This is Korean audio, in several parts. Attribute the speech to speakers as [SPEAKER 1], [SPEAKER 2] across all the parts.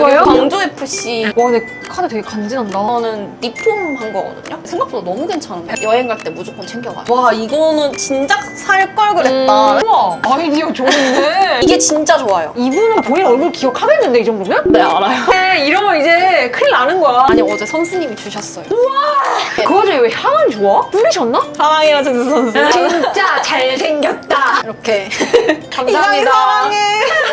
[SPEAKER 1] 거예요?
[SPEAKER 2] 광주 FC
[SPEAKER 1] 와 근데 카드 되게 간지난다.
[SPEAKER 2] 저는 리폼 한 거거든요. 생각보다 너무 괜찮은데 여행 갈 때 무조건 챙겨가요. 와 이거는 진작 살 걸 그랬다.
[SPEAKER 1] 음, 우와 아이디어 좋은데.
[SPEAKER 2] 이게 진짜 좋아요.
[SPEAKER 1] 이분은 본인 얼굴 기억하겠는데 이 정도면?
[SPEAKER 2] 네 알아요.
[SPEAKER 1] 네, 이러면 이제 큰일 나는 거야.
[SPEAKER 2] 아니 어제 선수님이 주셨어요.
[SPEAKER 1] 그거지 왜 향은 좋아? 뿌리셨나?
[SPEAKER 2] 사랑해요 제수 선수.
[SPEAKER 1] 진짜 잘생겼다.
[SPEAKER 2] 이렇게
[SPEAKER 1] 감사합니다.
[SPEAKER 2] 이상해, 사랑해.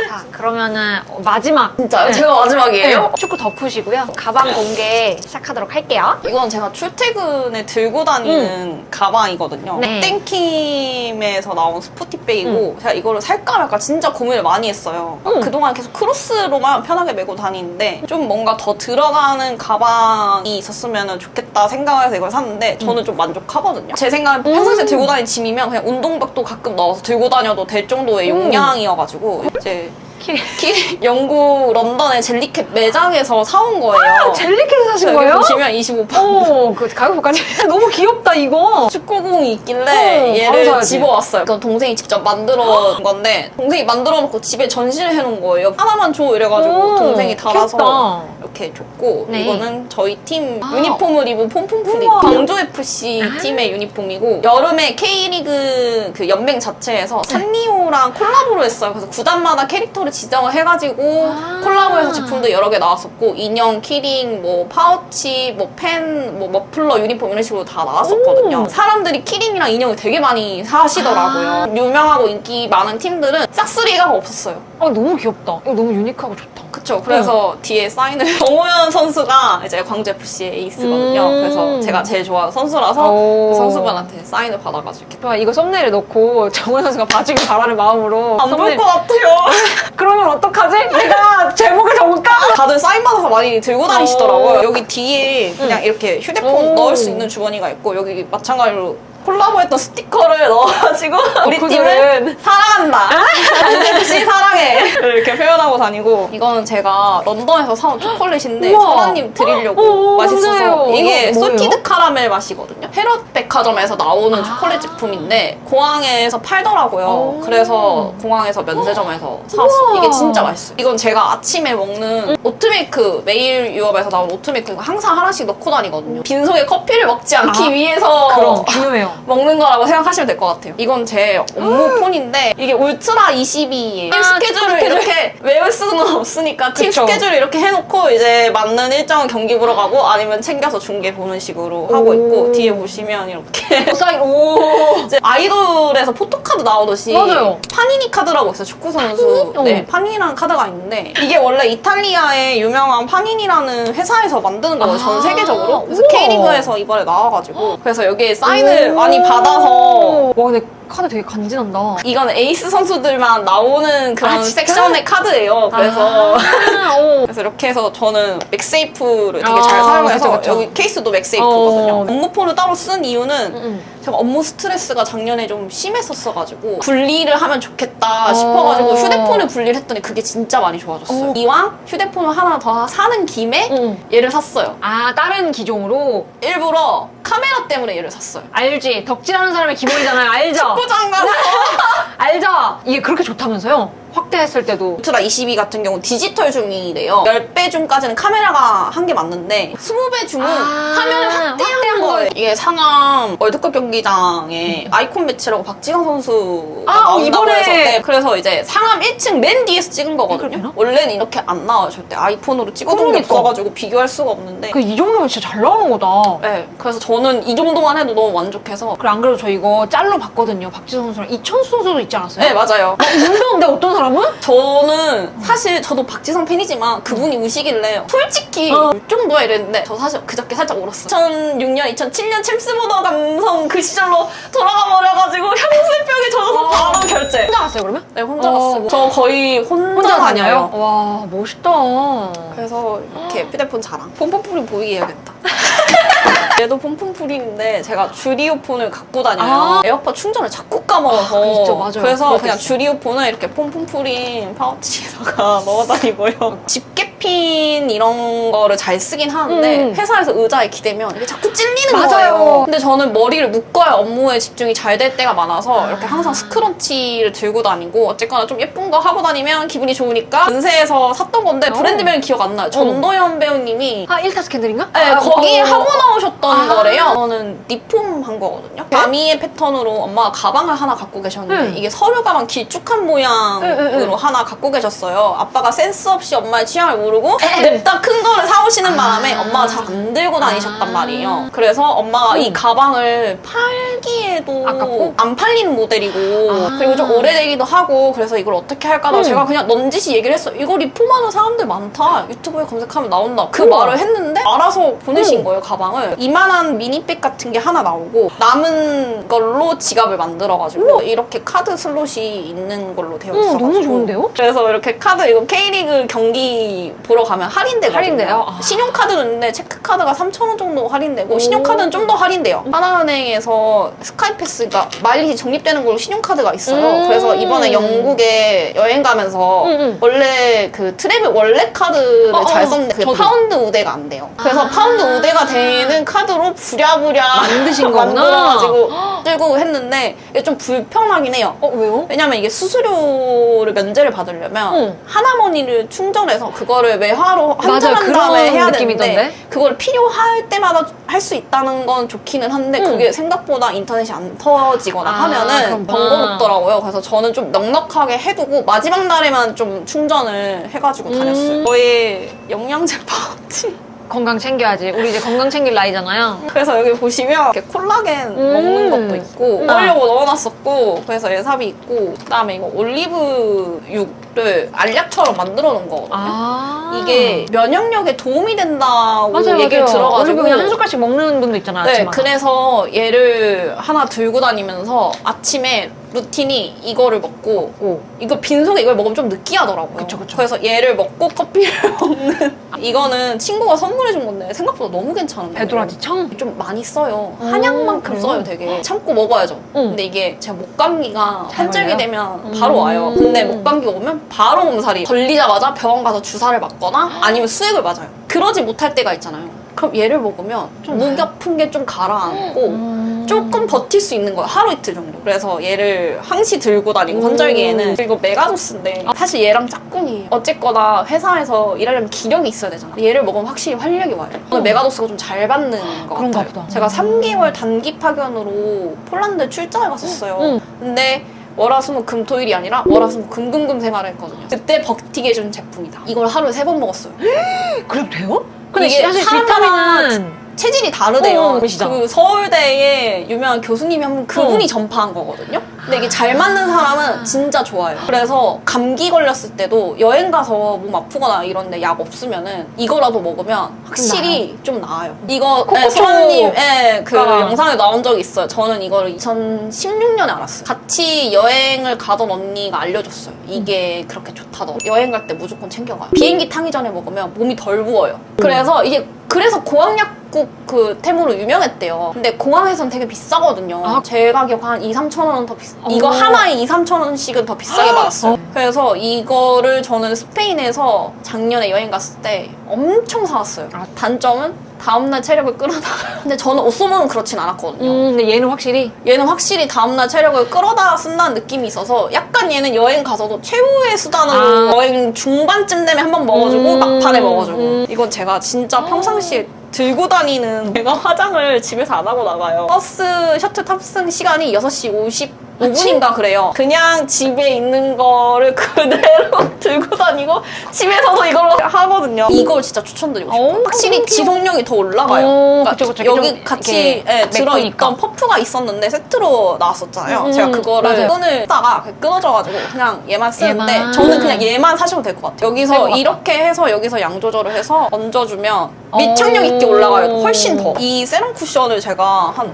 [SPEAKER 1] 자 그러면은 마지막
[SPEAKER 2] 진짜요? 제가 마지막이에요?
[SPEAKER 1] 네, 축구 덮으시고요. 가방 공개 시작하도록 할게요.
[SPEAKER 2] 이건 제가 출퇴근에 들고 다니는 가방이거든요.
[SPEAKER 1] 네.
[SPEAKER 2] 땡킴에서 나온 스포티백이고 제가 이거를 살까 말까 진짜 고민을 많이 했어요.
[SPEAKER 1] 음.
[SPEAKER 2] 그동안 계속 크로스로만 편하게 메고 다니는데 좀 뭔가 더 들어가는 가방이 있었으면 좋겠다 생각을 해서 이걸 샀는데 저는 좀 만족하거든요. 제 생각엔 평상시에 들고 다니는 짐이면 그냥 운동백도 가끔 넣어서 들고 다녀도 될 정도의
[SPEAKER 1] 음.
[SPEAKER 2] 용량이어가지고 이제
[SPEAKER 1] 키...
[SPEAKER 2] 키- 영국 런던의 젤리캣 매장에서 사온 거예요.
[SPEAKER 1] 젤리캣 사신
[SPEAKER 2] 여기
[SPEAKER 1] 거예요?
[SPEAKER 2] 보시면 25판
[SPEAKER 1] 오, 그 가격표까지 너무 귀엽다 이거.
[SPEAKER 2] 축구공이 있길래
[SPEAKER 1] 어, 바로
[SPEAKER 2] 얘를
[SPEAKER 1] 사야지.
[SPEAKER 2] 집어왔어요. 이건 동생이 직접 만들어 놓은 건데 동생이 만들어 놓고 집에 전시를 해놓은 거예요. 하나만 줘 이래가지고
[SPEAKER 1] 오,
[SPEAKER 2] 동생이 달아서
[SPEAKER 1] 귀엽다.
[SPEAKER 2] 이렇게 줬고
[SPEAKER 1] 네.
[SPEAKER 2] 이거는 저희 팀
[SPEAKER 1] 아.
[SPEAKER 2] 유니폼을 입은 폼폼프리
[SPEAKER 1] 우와.
[SPEAKER 2] 광주 FC
[SPEAKER 1] 아.
[SPEAKER 2] 팀의 유니폼이고 여름에 K리그 그 연맹 자체에서
[SPEAKER 1] 네.
[SPEAKER 2] 산리오랑 콜라보를 했어요. 그래서 구단마다 캐릭터를 지정을 해가지고
[SPEAKER 1] 아.
[SPEAKER 2] 콜라보해서 제품도 여러 개 나왔었고 인형, 키링, 뭐 파우치, 뭐 펜, 뭐 머플러, 유니폼 이런 식으로 다 나왔었거든요.
[SPEAKER 1] 오.
[SPEAKER 2] 사람들이 키링이랑 인형을 되게 많이 사시더라고요.
[SPEAKER 1] 아.
[SPEAKER 2] 유명하고 인기 많은 팀들은 싹쓸이가 없었어요.
[SPEAKER 1] 아 너무 귀엽다. 이거 너무 유니크하고 좋다.
[SPEAKER 2] 그쵸. 그래서 뒤에 사인을 정호연 선수가 이제 광주 FC의 에이스거든요.
[SPEAKER 1] 음.
[SPEAKER 2] 그래서 제가 제일 좋아하는 선수라서
[SPEAKER 1] 오.
[SPEAKER 2] 그 선수분한테 사인을 받아가지고 이렇게.
[SPEAKER 1] 좋아 이거 썸네일에 넣고 정원 선수가 봐주길 바라는 마음으로
[SPEAKER 2] 안 볼
[SPEAKER 1] 썸네일-
[SPEAKER 2] 것 같아요.
[SPEAKER 1] 그러면 어떡하지? 내가 제목을 적을까?
[SPEAKER 2] 다들 사인 받아서 많이 들고 다니시더라고요. 여기 뒤에 그냥 이렇게 휴대폰
[SPEAKER 1] 오.
[SPEAKER 2] 넣을 수 있는 주머니가 있고 여기 마찬가지로 콜라보했던 스티커를 넣어가지고 우리
[SPEAKER 1] 그
[SPEAKER 2] 팀을
[SPEAKER 1] 글은?
[SPEAKER 2] 사랑한다. FC 사랑해. 이렇게 표현하고 다니고 이거는 제가 런던에서 사온 초콜릿인데
[SPEAKER 1] 우와.
[SPEAKER 2] 선아님 드리려고
[SPEAKER 1] 오,
[SPEAKER 2] 맛있어서
[SPEAKER 1] 감사해요.
[SPEAKER 2] 이게
[SPEAKER 1] 이거 뭐예요?
[SPEAKER 2] 솔티드 카라멜 맛이거든요. 헤럿 백화점에서 나오는
[SPEAKER 1] 아.
[SPEAKER 2] 초콜릿 제품인데 공항에서 팔더라고요.
[SPEAKER 1] 오.
[SPEAKER 2] 그래서 공항에서 면세점에서.
[SPEAKER 1] 우와.
[SPEAKER 2] 이게 진짜 맛있어요. 이건 제가 아침에 먹는 오트밀크 메일 유업에서 나온 오트밀크 항상 하나씩 넣고 다니거든요. 빈속에 커피를 먹지 않기
[SPEAKER 1] 아.
[SPEAKER 2] 위해서
[SPEAKER 1] 그럼 중요해요.
[SPEAKER 2] 먹는 거라고 생각하시면 될 것 같아요. 이건 제 업무 폰인데 이게 울트라 22예요. 팀
[SPEAKER 1] 아,
[SPEAKER 2] 스케줄을
[SPEAKER 1] 스케줄.
[SPEAKER 2] 이렇게 외울 수는 없으니까 팀
[SPEAKER 1] 그쵸.
[SPEAKER 2] 스케줄 이렇게 해놓고 이제 맞는 일정 경기 보러 가고 아니면 챙겨서 중계 보는 식으로 하고
[SPEAKER 1] 오.
[SPEAKER 2] 있고 뒤에 보시면 이렇게
[SPEAKER 1] 사인 오.
[SPEAKER 2] 이제 아이돌에서 포토카드 나오듯이
[SPEAKER 1] 맞아요.
[SPEAKER 2] 파니니 카드라고 있어요 축구 선수
[SPEAKER 1] 파니니?
[SPEAKER 2] 네
[SPEAKER 1] 어.
[SPEAKER 2] 파니니라는 카드가 있는데 이게 원래 이탈리아의 유명한 파니니라는 회사에서 만드는 거예요 전
[SPEAKER 1] 아,
[SPEAKER 2] 세계적으로 그래서
[SPEAKER 1] 우와.
[SPEAKER 2] K리그에서 이번에 나와가지고 그래서 여기에 사인을
[SPEAKER 1] 오.
[SPEAKER 2] 많이 받아서.
[SPEAKER 1] 와 근데 카드 되게 간지난다.
[SPEAKER 2] 이건 에이스 선수들만 나오는 그런
[SPEAKER 1] 아, 진짜?
[SPEAKER 2] 섹션의 카드예요 그래서
[SPEAKER 1] 아, 오.
[SPEAKER 2] 그래서 이렇게 해서 저는 맥세이프를 되게
[SPEAKER 1] 아,
[SPEAKER 2] 잘 사용해서
[SPEAKER 1] 그쵸, 그쵸.
[SPEAKER 2] 여기 케이스도 맥세이프거든요
[SPEAKER 1] 어.
[SPEAKER 2] 업무폰을 따로 쓴 이유는
[SPEAKER 1] 음.
[SPEAKER 2] 제가 업무 스트레스가 작년에 좀 심했었어가지고 분리를 하면 좋겠다
[SPEAKER 1] 어.
[SPEAKER 2] 싶어가지고 휴대폰을 분리를 했더니 그게 진짜 많이 좋아졌어요.
[SPEAKER 1] 어.
[SPEAKER 2] 이왕 휴대폰을 하나 더 사는 김에
[SPEAKER 1] 음.
[SPEAKER 2] 얘를 샀어요.
[SPEAKER 1] 아 다른 기종으로
[SPEAKER 2] 일부러 카메라 때문에 얘를 샀어요.
[SPEAKER 1] 알지 덕질하는 사람의 기본이잖아요. 알죠?
[SPEAKER 2] 포장 가서
[SPEAKER 1] 알죠? 이게 그렇게 좋다면서요? 확대했을 때도
[SPEAKER 2] 울트라 22 같은 경우 디지털 줌이래요. 10배 줌까지는 카메라가 한 게 맞는데 20배 줌은
[SPEAKER 1] 아,
[SPEAKER 2] 화면을 확대한 거예요. 이게 상암 월드컵 경기장에 아이콘 매치라고 박지성 선수가
[SPEAKER 1] 아,
[SPEAKER 2] 나온다고
[SPEAKER 1] 이번에-
[SPEAKER 2] 네, 그래서 이제 상암 1층 맨 뒤에서 찍은 거거든요.
[SPEAKER 1] 되나?
[SPEAKER 2] 원래는 이렇게 안 나와요. 절대 아이폰으로 찍어둔 게
[SPEAKER 1] 그러니까.
[SPEAKER 2] 없어가지고 비교할 수가 없는데
[SPEAKER 1] 그 이 정도면 진짜 잘 나오는 거다.
[SPEAKER 2] 네, 그래서 저는 이 정도만 해도 너무 만족해서
[SPEAKER 1] 그래 안 그래도 저 이거 짤로 봤거든요. 박지성 선수랑 이천수 선수도 있지 않았어요?
[SPEAKER 2] 네 맞아요.
[SPEAKER 1] 운동인데 어떤 사람 은?
[SPEAKER 2] 저는 사실 저도 박지성 팬이지만 그분이 우시길래 솔직히
[SPEAKER 1] 어.
[SPEAKER 2] 이 정도야 이랬는데 저 사실 그저께 살짝 울었어요. 2006년, 2007년 챔스보더 감성 그 시절로 돌아가 버려가지고 향수병에 젖어서
[SPEAKER 1] 어.
[SPEAKER 2] 바로 결제.
[SPEAKER 1] 혼자 갔어요 그러면?
[SPEAKER 2] 네 혼자
[SPEAKER 1] 어,
[SPEAKER 2] 갔어요.
[SPEAKER 1] 뭐-
[SPEAKER 2] 저 거의 혼자, 다녀요.
[SPEAKER 1] 와 멋있다.
[SPEAKER 2] 그래서 이렇게 휴대폰 자랑. 폼폼풀이 보이게 해야겠다. 얘도 폼폼풀인데 제가 주리오폰을 갖고 다녀요.
[SPEAKER 1] 아.
[SPEAKER 2] 에어팟 충전을 자꾸 까먹어서.
[SPEAKER 1] 아, 있죠, 맞아요.
[SPEAKER 2] 그래서 그냥
[SPEAKER 1] 있어요.
[SPEAKER 2] 주리오폰을 이렇게 폼폼풀인 파우치에다가 넣어 다니고요. 집게 헤어핀 이런 거를 잘 쓰긴 하는데
[SPEAKER 1] 음.
[SPEAKER 2] 회사에서 의자에 기대면 이게 자꾸 찔리는
[SPEAKER 1] 맞아요.
[SPEAKER 2] 거예요. 근데 저는 머리를 묶어야 업무에 집중이 잘 될 때가 많아서 이렇게 항상 스크런치를 들고 다니고 어쨌거나 좀 예쁜 거 하고 다니면 기분이 좋으니까 은세에서 샀던 건데
[SPEAKER 1] 어.
[SPEAKER 2] 브랜드명이 기억 안 나요. 전도연 배우님이
[SPEAKER 1] 아, 1타 스캔들인가?
[SPEAKER 2] 네,
[SPEAKER 1] 아,
[SPEAKER 2] 거기
[SPEAKER 1] 어.
[SPEAKER 2] 하고 나오셨던
[SPEAKER 1] 아.
[SPEAKER 2] 거래요. 저는 리폼 한 거거든요. 가미의 패턴으로 엄마가 가방을 하나 갖고 계셨는데
[SPEAKER 1] 응.
[SPEAKER 2] 이게 서류 가방 길쭉한 모양으로
[SPEAKER 1] 응, 응, 응.
[SPEAKER 2] 하나 갖고 계셨어요. 아빠가 센스 없이 엄마의 취향을 모르 고 냅다 큰 거를 사오시는 바람에
[SPEAKER 1] 아.
[SPEAKER 2] 엄마가 잘 안 들고 다니셨단
[SPEAKER 1] 아.
[SPEAKER 2] 말이에요. 그래서 엄마가 이
[SPEAKER 1] 응.
[SPEAKER 2] 가방을 팔기에도
[SPEAKER 1] 아깝고?
[SPEAKER 2] 안 팔리는 모델이고
[SPEAKER 1] 아.
[SPEAKER 2] 그리고 좀 오래되기도 하고 그래서 이걸 어떻게 할까 하
[SPEAKER 1] 응.
[SPEAKER 2] 제가 그냥 넌지시 얘기를 했어요. 이거 리폼하는 사람들 많다. 유튜브에 검색하면 나온다. 그
[SPEAKER 1] 우와.
[SPEAKER 2] 말을 했는데 알아서 보내신
[SPEAKER 1] 응.
[SPEAKER 2] 거예요 가방을. 이만한 미니백 같은 게 하나 나오고 남은 걸로 지갑을 만들어가지고 이렇게 카드 슬롯이 있는 걸로 되어
[SPEAKER 1] 어,
[SPEAKER 2] 있어가지고
[SPEAKER 1] 너무 좋은데요?
[SPEAKER 2] 그래서 이렇게 카드 이거 K리그 경기 보러 가면 할인되거든요.
[SPEAKER 1] 할인돼요? 아.
[SPEAKER 2] 신용카드는 있는데 체크카드가 3,000원 정도 할인되고
[SPEAKER 1] 오.
[SPEAKER 2] 신용카드는 좀 더 할인돼요. 하나은행에서 스카이패스가 마일리지 적립되는 걸로 신용카드가 있어요.
[SPEAKER 1] 음.
[SPEAKER 2] 그래서 이번에 영국에 여행 가면서
[SPEAKER 1] 응, 응.
[SPEAKER 2] 원래 그 트래블 원래 카드를
[SPEAKER 1] 어,
[SPEAKER 2] 잘
[SPEAKER 1] 어,
[SPEAKER 2] 썼는데 그
[SPEAKER 1] 저도.
[SPEAKER 2] 파운드 우대가 안 돼요. 그래서
[SPEAKER 1] 아.
[SPEAKER 2] 파운드 우대가 되는 카드로 부랴부랴
[SPEAKER 1] 만드신 거구나.
[SPEAKER 2] 만들어가지고 들고 했는데 이게 좀 불편하긴 해요.
[SPEAKER 1] 어, 왜요?
[SPEAKER 2] 왜냐면 이게 수수료를 면제를 받으려면
[SPEAKER 1] 응.
[SPEAKER 2] 하나머니를 충전해서 그거를 외화로 환전한
[SPEAKER 1] 맞아요.
[SPEAKER 2] 다음에
[SPEAKER 1] 그런
[SPEAKER 2] 해야
[SPEAKER 1] 느낌이던데?
[SPEAKER 2] 되는데 그걸 필요할 때마다 할 수 있다는 건 좋기는 한데
[SPEAKER 1] 응.
[SPEAKER 2] 그게 생각보다 인터넷이 안 터지거나
[SPEAKER 1] 아,
[SPEAKER 2] 하면은
[SPEAKER 1] 그렇구나.
[SPEAKER 2] 번거롭더라고요. 그래서 저는 좀 넉넉하게 해두고 마지막 날에만 좀 충전을 해가지고
[SPEAKER 1] 음.
[SPEAKER 2] 다녔어요. 저의 영양제 파우치.
[SPEAKER 1] 건강 챙겨야지. 우리 이제 건강 챙길 나이잖아요.
[SPEAKER 2] 그래서 여기 보시면 이렇게 콜라겐
[SPEAKER 1] 음.
[SPEAKER 2] 먹는 것도 있고
[SPEAKER 1] 음.
[SPEAKER 2] 먹으려고 넣어놨었고 그래서 예삽이 있고 그다음에 이거 올리브육을 알약처럼 만들어 놓은 거거든요.
[SPEAKER 1] 아.
[SPEAKER 2] 이게 면역력에 도움이 된다고
[SPEAKER 1] 맞아요,
[SPEAKER 2] 얘기를
[SPEAKER 1] 맞아요.
[SPEAKER 2] 들어가지고
[SPEAKER 1] 그냥 한 숟갈씩 먹는 분도 있잖아요.
[SPEAKER 2] 네,
[SPEAKER 1] 아침마다.
[SPEAKER 2] 그래서 얘를 하나 들고 다니면서 아침에 루틴이 이거를 먹고
[SPEAKER 1] 오.
[SPEAKER 2] 이거 빈속에 이걸 먹으면 좀 느끼하더라고요.
[SPEAKER 1] 그쵸, 그쵸.
[SPEAKER 2] 래서 얘를 먹고 커피를 먹는 이거는 친구가 선물해 준 건데 생각보다 너무 괜찮은 거예요.
[SPEAKER 1] 배도라지 청?
[SPEAKER 2] 좀 많이 써요.
[SPEAKER 1] 음,
[SPEAKER 2] 한약만큼
[SPEAKER 1] 그래요?
[SPEAKER 2] 써요, 되게. 참고 먹어야죠.
[SPEAKER 1] 응.
[SPEAKER 2] 근데 이게 제가 목감기가
[SPEAKER 1] 잘
[SPEAKER 2] 한절기? 되면
[SPEAKER 1] 음.
[SPEAKER 2] 바로 와요. 근데 목감기 오면 바로 몸살이 걸리자마자 병원 가서 주사를 맞거나 아니면 수액을 맞아요. 그러지 못할 때가 있잖아요. 그럼 얘를 먹으면 좀목
[SPEAKER 1] 나아요?
[SPEAKER 2] 아픈 게 좀 가라앉고
[SPEAKER 1] 음.
[SPEAKER 2] 조금 버틸 수 있는 거예요. 하루 이틀 정도. 그래서 얘를 항시 들고 다니고
[SPEAKER 1] 음.
[SPEAKER 2] 환절기에는 그리고 메가도스인데 사실 얘랑 짝꿍이에요. 어쨌거나 회사에서 일하려면 기력이 있어야 되잖아. 얘를 먹으면 확실히 활력이 와요. 저는 메가도스가 좀 잘 받는 것
[SPEAKER 1] 그런가
[SPEAKER 2] 같아요.
[SPEAKER 1] 보다.
[SPEAKER 2] 제가 3개월 단기 파견으로 폴란드 출장을 갔었어요.
[SPEAKER 1] 응.
[SPEAKER 2] 근데 월화수목 금토일이 아니라 월화수목 금금금 생활을 했거든요. 그때 버티게 해준 제품이다. 이걸 하루에 세 번 먹었어요.
[SPEAKER 1] 그래도 돼요? 근데
[SPEAKER 2] 이게
[SPEAKER 1] 사실
[SPEAKER 2] 사람마다
[SPEAKER 1] 비타민은
[SPEAKER 2] 체질이 다르대요.
[SPEAKER 1] 어, 그러시죠.
[SPEAKER 2] 그 서울대에 유명한 교수님이 한분 그분이
[SPEAKER 1] 어.
[SPEAKER 2] 전파한 거거든요. 근데 이게 잘 맞는 사람은 진짜 좋아요. 그래서 감기 걸렸을 때도 여행 가서 몸 아프거나 이런데 약 없으면은 이거라도 먹으면 확실히 좀 나아요. 이거
[SPEAKER 1] 코코초.
[SPEAKER 2] 네, 소아님의 그
[SPEAKER 1] 아.
[SPEAKER 2] 영상에 나온 적이 있어요. 저는 이거를 2016년에 알았어요. 같이 여행을 가던 언니가 알려줬어요. 이게 그렇게 좋다더라고요. 여행 갈 때 무조건 챙겨가요. 비행기 타기 전에 먹으면 몸이 덜 부어요. 그래서 이게 그래서 공항약국 그 템으로 유명했대요. 근데 공항에선 되게 비싸거든요.
[SPEAKER 1] 아.
[SPEAKER 2] 제 가격 한 2, 3천 원은 더 비싸. 이거
[SPEAKER 1] 어.
[SPEAKER 2] 하나에 2, 3천 원씩은 더 비싸게 받았어요.
[SPEAKER 1] 어.
[SPEAKER 2] 그래서 이거를 저는 스페인에서 작년에 여행 갔을 때 엄청 사왔어요.
[SPEAKER 1] 아.
[SPEAKER 2] 단점은 다음날 체력을 끌어다가. 근데 저는 옷소문은 그렇진 않았거든요.
[SPEAKER 1] 음, 근데 얘는 확실히
[SPEAKER 2] 얘는 확실히 다음날 체력을 끌어다 쓴다는 느낌이 있어서 약간 얘는 여행 가서도 최후의 수단으로
[SPEAKER 1] 아.
[SPEAKER 2] 여행 중반쯤 되면 한 번 먹어주고
[SPEAKER 1] 음.
[SPEAKER 2] 막판에 먹어주고
[SPEAKER 1] 음.
[SPEAKER 2] 이건 제가 진짜 평상시에 들고 다니는 제가 화장을 집에서 안 하고 나가요 버스 셔틀 탑승 시간이 6시 55분인가 그래요 그냥 집에 있는 거를 그대로 들고 다니고 집에서도 이걸로 하거든요 이걸 진짜 추천드리고 싶어요
[SPEAKER 1] 오,
[SPEAKER 2] 확실히. 지속력이 더 올라가요
[SPEAKER 1] 오,
[SPEAKER 2] 그러니까
[SPEAKER 1] 그쵸, 그쵸.
[SPEAKER 2] 여기
[SPEAKER 1] 좀
[SPEAKER 2] 같이
[SPEAKER 1] 이렇게
[SPEAKER 2] 예, 들어있던
[SPEAKER 1] 메꾸니까.
[SPEAKER 2] 퍼프가 있었는데 세트로 나왔었잖아요.
[SPEAKER 1] 음,
[SPEAKER 2] 제가
[SPEAKER 1] 음,
[SPEAKER 2] 그거를
[SPEAKER 1] 맞아요.
[SPEAKER 2] 끈을 쓰다가 끊어져가지고 그냥 얘만 쓰는데
[SPEAKER 1] 얘만.
[SPEAKER 2] 저는 그냥 얘만 사셔도 될것 같아요.
[SPEAKER 1] 될것
[SPEAKER 2] 여기서
[SPEAKER 1] 같다.
[SPEAKER 2] 이렇게 해서 여기서 양 조절을 해서 얹어주면
[SPEAKER 1] 오.
[SPEAKER 2] 밀착력 있게 올라가요. 훨씬 더. 이 세럼 쿠션을 제가 한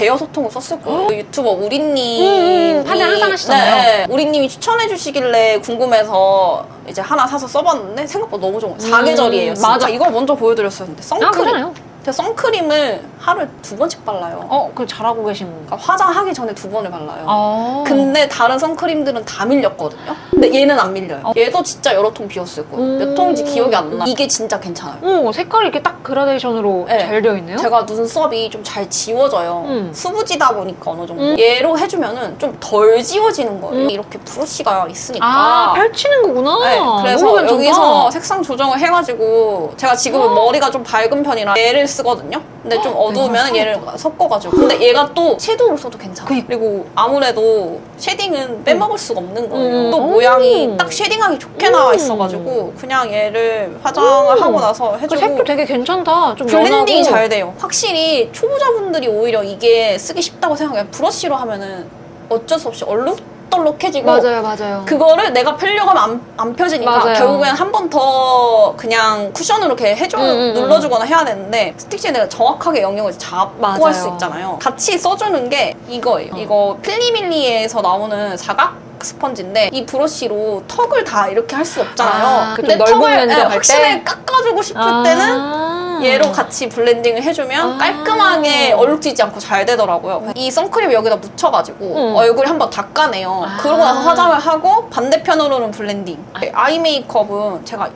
[SPEAKER 2] 대여섯 통을 썼을 거예요. 그 유튜버 우리님.
[SPEAKER 1] 음, 음, 파장 항상 하시잖아요.
[SPEAKER 2] 네, 우리님이 추천해 주시길래 궁금해서 이제 하나 사서 써봤는데 생각보다 너무 좋은 거예요. 사계절이에요. 진짜.
[SPEAKER 1] 맞아.
[SPEAKER 2] 이거 먼저 보여드렸었는데.
[SPEAKER 1] 아,
[SPEAKER 2] 선크림.
[SPEAKER 1] 괜찮아요.
[SPEAKER 2] 제가 선크림을 하루에 두 번씩 발라요.
[SPEAKER 1] 어, 그 잘하고 계신 분.
[SPEAKER 2] 그러니까 화장하기 전에 두 번을 발라요.
[SPEAKER 1] 아.
[SPEAKER 2] 근데 다른 선크림들은 다 밀렸거든요. 근데 얘는 안 밀려요. 얘도 진짜 여러 통 비었을 거예요.
[SPEAKER 1] 음.
[SPEAKER 2] 몇 통인지 기억이 안 나. 이게 진짜 괜찮아요.
[SPEAKER 1] 오, 색깔이 이렇게 딱 그라데이션으로
[SPEAKER 2] 네.
[SPEAKER 1] 잘 되어 있네요.
[SPEAKER 2] 제가 눈썹이 좀 잘 지워져요.
[SPEAKER 1] 음.
[SPEAKER 2] 수부지다 보니까 어느 정도.
[SPEAKER 1] 음.
[SPEAKER 2] 얘로 해주면은 좀 덜 지워지는 거예요.
[SPEAKER 1] 음.
[SPEAKER 2] 이렇게 브러쉬가 있으니까.
[SPEAKER 1] 아, 펼치는 거구나.
[SPEAKER 2] 네, 그래서. 여기서 색상 조정을 해가지고 제가 지금은 머리가 좀 밝은 편이라 얘를 쓰거든요. 근데 좀 어두우면
[SPEAKER 1] 네,
[SPEAKER 2] 얘를 섞어가지고. 근데 얘가 또 섀도우로 써도 괜찮아.
[SPEAKER 1] 그니까.
[SPEAKER 2] 그리고 아무래도 쉐딩은 빼먹을 수가 없는 거예요.
[SPEAKER 1] 음.
[SPEAKER 2] 또
[SPEAKER 1] 오.
[SPEAKER 2] 모양이 딱 쉐딩하기 좋게 나와 있어가지고 그냥 얘를 화장을
[SPEAKER 1] 오.
[SPEAKER 2] 하고 나서
[SPEAKER 1] 그
[SPEAKER 2] 해주고
[SPEAKER 1] 색도 되게 괜찮다. 좀
[SPEAKER 2] 블렌딩이
[SPEAKER 1] 연하고.
[SPEAKER 2] 잘 돼요. 확실히 초보자분들이 오히려 이게 쓰기 쉽다고 생각해요. 브러쉬로 하면은 어쩔 수 없이 얼룩 덜룩해지고
[SPEAKER 1] 맞아요, 맞아요.
[SPEAKER 2] 그거를 내가 펴려고 하면 안, 안 펴지니까
[SPEAKER 1] 맞아요.
[SPEAKER 2] 결국엔 한 번 더 그냥 쿠션으로 이렇게 해줘
[SPEAKER 1] 음, 음, 음.
[SPEAKER 2] 눌러주거나 해야 되는데 스틱지에 내가 정확하게 영역을 잡고
[SPEAKER 1] 맞아요.
[SPEAKER 2] 할 수 있잖아요. 같이 써주는 게 이거예요.
[SPEAKER 1] 어.
[SPEAKER 2] 이거 필리밀리에서 나오는 사각 스펀지인데 이 브러쉬로 턱을 다 이렇게 할 수 없잖아요.
[SPEAKER 1] 아,
[SPEAKER 2] 근데 턱을 예,
[SPEAKER 1] 할 때?
[SPEAKER 2] 확실하게 깎아주고 싶을
[SPEAKER 1] 아.
[SPEAKER 2] 때는 얘로 같이 블렌딩을 해주면
[SPEAKER 1] 아.
[SPEAKER 2] 깔끔하게 얼룩지지 않고 잘 되더라고요. 이 선크림 여기다 묻혀가지고
[SPEAKER 1] 음.
[SPEAKER 2] 얼굴 한번 닦아내요.
[SPEAKER 1] 아.
[SPEAKER 2] 그러고 나서 화장을 하고 반대편으로는 블렌딩. 아이 메이크업은 제가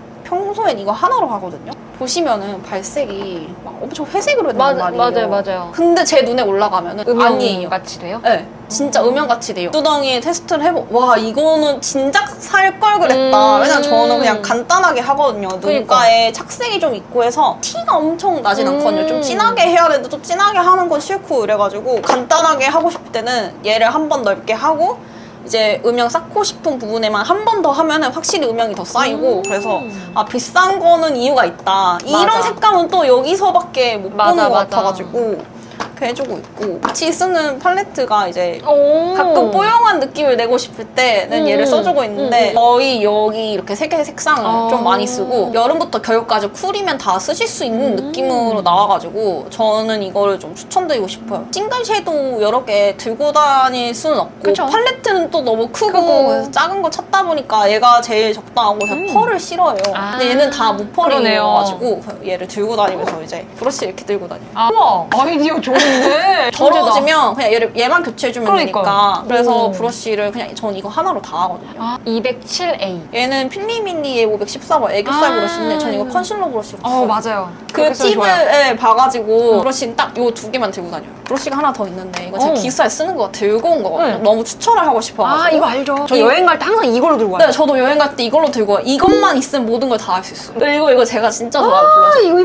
[SPEAKER 2] 평소엔 이거 하나로 하거든요. 보시면은 발색이 막 엄청 회색으로 된단
[SPEAKER 1] 맞,
[SPEAKER 2] 말이에요.
[SPEAKER 1] 맞아요, 맞아요.
[SPEAKER 2] 근데 제 눈에 올라가면은
[SPEAKER 1] 음영
[SPEAKER 2] 아니에요.
[SPEAKER 1] 같이 돼요?
[SPEAKER 2] 네, 진짜 음영같이 돼요. 뚜덩이 테스트를 해보, 와, 이거는 진작 살 걸 그랬다.
[SPEAKER 1] 음.
[SPEAKER 2] 왜냐면 저는 그냥 간단하게 하거든요. 눈가에 착색이 좀 있고 해서 티가 엄청 나진
[SPEAKER 1] 음.
[SPEAKER 2] 않거든요. 좀 진하게 해야 되는데 또 진하게 하는 건 싫고 이래가지고 간단하게 하고 싶을 때는 얘를 한 번 넓게 하고 이제 음영 쌓고 싶은 부분에만 한 번 더 하면은 확실히 음영이 더 쌓이고
[SPEAKER 1] 음.
[SPEAKER 2] 그래서 아 비싼 거는 이유가 있다. 이런
[SPEAKER 1] 맞아.
[SPEAKER 2] 색감은 또 여기서밖에 못
[SPEAKER 1] 맞아,
[SPEAKER 2] 보는 것
[SPEAKER 1] 맞아.
[SPEAKER 2] 같아가지고 해주고 있고 같이 쓰는 팔레트가 이제
[SPEAKER 1] 오.
[SPEAKER 2] 가끔 뽀용한 느낌을 내고 싶을 때는
[SPEAKER 1] 음,
[SPEAKER 2] 얘를 써주고 있는데
[SPEAKER 1] 음, 음.
[SPEAKER 2] 거의 여기 이렇게 세 개의 색상을
[SPEAKER 1] 아.
[SPEAKER 2] 좀 많이 쓰고 여름부터 겨울까지 쿨이면 다 쓰실 수 있는
[SPEAKER 1] 음.
[SPEAKER 2] 느낌으로 나와가지고 저는 이거를 좀 추천드리고 싶어요. 싱글 섀도우 여러 개 들고 다닐 수는 없고
[SPEAKER 1] 그쵸.
[SPEAKER 2] 팔레트는 또 너무 크고 작은 거 찾다 보니까 얘가 제일 적당하고 제가
[SPEAKER 1] 음.
[SPEAKER 2] 펄을 싫어해요.
[SPEAKER 1] 아.
[SPEAKER 2] 근데 얘는 다. 무펄이어가지고 얘를 들고 다니면서 이제 브러쉬 이렇게 들고 다녀요.
[SPEAKER 1] 아, 우와, 아이디어 좋은데?
[SPEAKER 2] 더러워지면 그냥 얘를 얘만 교체해주면
[SPEAKER 1] 그러니까.
[SPEAKER 2] 되니까 그래서
[SPEAKER 1] 음.
[SPEAKER 2] 브러쉬를 그냥 전 이거 하나로 다 하거든요
[SPEAKER 1] 아, 207A.
[SPEAKER 2] 얘는 필리밀리의 514번 애교살
[SPEAKER 1] 아.
[SPEAKER 2] 브러쉬인데 전 이거 컨실러 브러쉬로
[SPEAKER 1] 어,
[SPEAKER 2] 써요
[SPEAKER 1] 맞아요.
[SPEAKER 2] 그 팁을
[SPEAKER 1] 좋아요.
[SPEAKER 2] 예, 봐가지고 브러쉬는 딱요 두 개만 들고 다녀요 브러쉬가 하나 더 있는데 이거 제가
[SPEAKER 1] 어.
[SPEAKER 2] 기사에 쓰는 거 들고 온 거거든요
[SPEAKER 1] 네.
[SPEAKER 2] 너무 추천을 하고 싶어가지고
[SPEAKER 1] 아, 이거 알죠. 저
[SPEAKER 2] 이-
[SPEAKER 1] 여행 갈 때 항상 이걸로 들고 와요.
[SPEAKER 2] 네, 저도 여행 갈 때 이걸로 들고 와요 이것만 있으면 모든 걸 다 할 수 있어요 그리고 이거 제가 진짜 좋아하는 블러셔
[SPEAKER 1] 아,
[SPEAKER 2] 이거